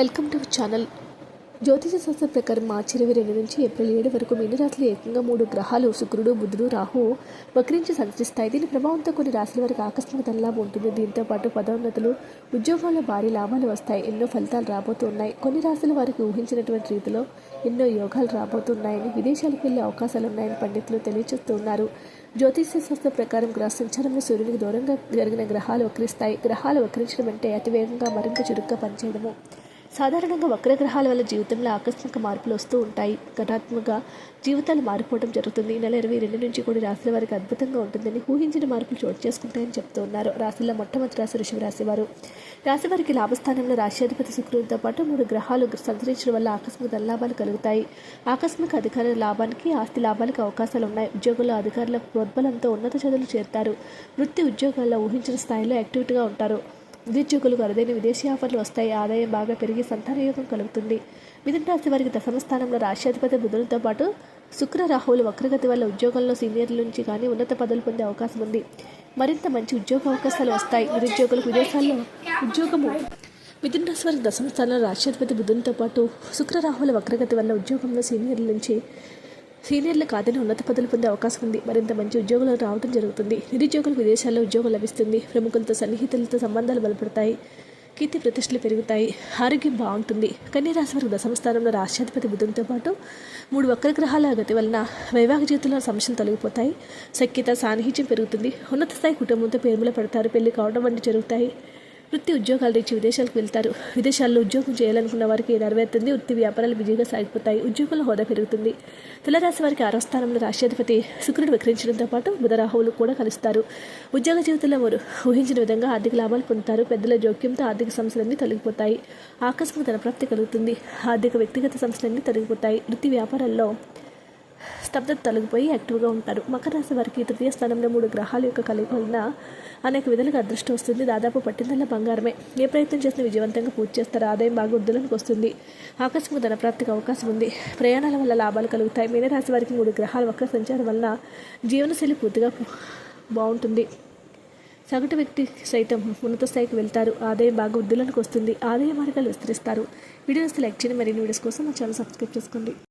Welcome to channel. జ్యోతిష శాస్త్ర ప్రకారం మార్చి ఇరవై రెండు నుంచి ఏప్రిల్ ఏడు వరకు మీనరాశులు ఏకంగా మూడు గ్రహాలు శుక్రుడు బుధుడు రాహు వక్రించి సంచరిస్తాయి. దీని ప్రభావంతో కొన్ని రాశుల వారికి ఆకస్మిక ధనలాభం ఉంటుంది. దీంతో పాటు పదోన్నతులు ఉద్యోగాల్లో భారీ లాభాలు వస్తాయి. ఎన్నో ఫలితాలు రాబోతున్నాయి. కొన్ని రాశుల వారికి ఊహించినటువంటి రీతిలో ఎన్నో యోగాలు రాబోతున్నాయని విదేశాలకు వెళ్ళే అవకాశాలు ఉన్నాయని పండితులు తెలియజేస్తున్నారు. జ్యోతిష శాస్త్ర ప్రకారం గ్రహ సంచారంలో సూర్యునికి దూరంగా జరిగిన గ్రహాలు వక్రిస్తాయి. గ్రహాలు వక్రించడం అంటే అతివేగంగా మరింత చురుగ్గా పనిచేయడము. సాధారణంగా వక్రగ్రహాల వల్ల జీవితంలో ఆకస్మిక మార్పులు వస్తూ ఉంటాయి. ఘటాత్మక జీవితాలు మారిపోవడం జరుగుతుంది. నెల ఇరవై రెండు నుంచి కూడా రాశుల వారికి అద్భుతంగా ఉంటుందని ఊహించిన మార్పులు చోటు చేసుకుంటాయని చెప్తూ ఉన్నారు రాశుల్లో మొట్టమొదటి రాశి ఋషి రాశి వారు. రాశి వారికి లాభస్థానంలో రాశ్యాధిపతి శుక్రుడితో పాటు మూడు గ్రహాలు సంచరించడం వల్ల ఆకస్మిక ధనలాభాలు కలుగుతాయి. ఆకస్మిక అధికార లాభానికి ఆస్తి లాభాలకు అవకాశాలు ఉన్నాయి. ఉద్యోగుల అధికారుల ప్రోద్బలంతో ఉన్నత చదువులు చేరుతారు. వృత్తి ఉద్యోగాల్లో ఊహించిన స్థాయిలో యాక్టివిటీగా ఉంటారు. నిరుద్యోగులకు అరుదైన విదేశీ ఆఫర్లు వస్తాయి ఆదాయం బాగా పెరిగి సంతానయోగం కలుగుతుంది. మిథున రాశి వారికి దశమ స్థానంలో రాష్ట్రాధిపతి బుధులతో పాటు శుక్ర రాహువులు వక్రగతి వల్ల ఉద్యోగంలో సీనియర్ల నుంచి కానీ ఉన్నత పదవులు పొందే అవకాశం ఉంది. మరింత మంచి ఉద్యోగ అవకాశాలు వస్తాయి. నిరుద్యోగులకు విదేశాల్లో ఉద్యోగము. మిథున రాశి వారికి దశమ స్థానంలో రాష్ట్రాధిపతి బుధులతో పాటు శుక్ర రాహువుల వక్రగతి వల్ల ఉద్యోగంలో సీనియర్ల నుంచి సీనియర్ల కాదని ఉన్నత పదవులు పొందే అవకాశం ఉంది. మరింత మంచి ఉద్యోగులు రావడం జరుగుతుంది. నిరుద్యోగులకు విదేశాల్లో ఉద్యోగం లభిస్తుంది. ప్రముఖులతో సన్నిహితులతో సంబంధాలు బలపడతాయి. కీర్తి ప్రతిష్టలు పెరుగుతాయి. ఆరోగ్యం బాగుంటుంది. కన్యరాశి వారికి దశమ స్థానంలో రాష్ట్రాధిపతి బుధునితో పాటు మూడు వక్ర గ్రహాల గతి వలన వైవాహిక జీవితంలో సమస్యలు తొలగిపోతాయి. సఖ్యత సాన్నిహిత్యం పెరుగుతుంది. ఉన్నత స్థాయి కుటుంబంతో పేరుముల పడతారు. పెళ్ళి కావడం వంటి జరుగుతాయి. వృత్తి ఉద్యోగాలు ఇచ్చి విదేశాలకు వెళ్తారు. విదేశాల్లో ఉద్యోగం చేయాలనుకున్న వారికి నెరవేరుతుంది. వృత్తి వ్యాపారాలు విజయంగా సాగిపోతాయి. ఉద్యోగుల హోదా పెరుగుతుంది. తులరాశి వారికి ఆరో స్థానంలో రాష్ట్రాధిపతి శుక్రుడు విక్రయించడంతో పాటు బుధరాహువులు కూడా కలుస్తారు. ఉద్యోగ జీవితంలో వారు ఊహించిన విధంగా ఆర్థిక లాభాలు పొందుతారు. పెద్దల జోక్యంతో ఆర్థిక సమస్యలన్నీ తొలగిపోతాయి. ఆకస్మిక ధనప్రాప్తి కలుగుతుంది. ఆర్థిక వ్యక్తిగత సమస్యలన్నీ తొలగిపోతాయి. వృత్తి వ్యాపారాల్లో స్తబ్దత తొలగిపోయి యాక్టివ్గా ఉంటారు. మకర రాశి వారికి తృతీయ స్థానంలో మూడు గ్రహాల యొక్క కలయిక వలన అనేక విధాలుగా అదృష్టం వస్తుంది. దాదాపు పట్టిందల్లా బంగారమే. ఏ ప్రయత్నం చేసినా విజయవంతంగా పూర్తి చేస్తారు. ఆదాయం బాగా వృద్ధులకు వస్తుంది. ఆకస్మిక ధనప్రాప్తికి అవకాశం ఉంది. ప్రయాణాల వల్ల లాభాలు కలుగుతాయి. మీనరాశి వారికి మూడు గ్రహాల వక్ర సంచారం వల్ల జీవనశైలి పూర్తిగా బాగుంటుంది. సగటు వ్యక్తి సైతం ఉన్నత స్థాయికి వెళ్తారు. ఆదాయం బాగా వృద్ధులకు వస్తుంది. ఆదాయ మార్గాలు విస్తరిస్తారు. వీడియోస్ లైక్ చేయండి. మరిన్ని వీడియోస్ కోసం మా ఛానల్ సబ్స్క్రైబ్ చేసుకోండి.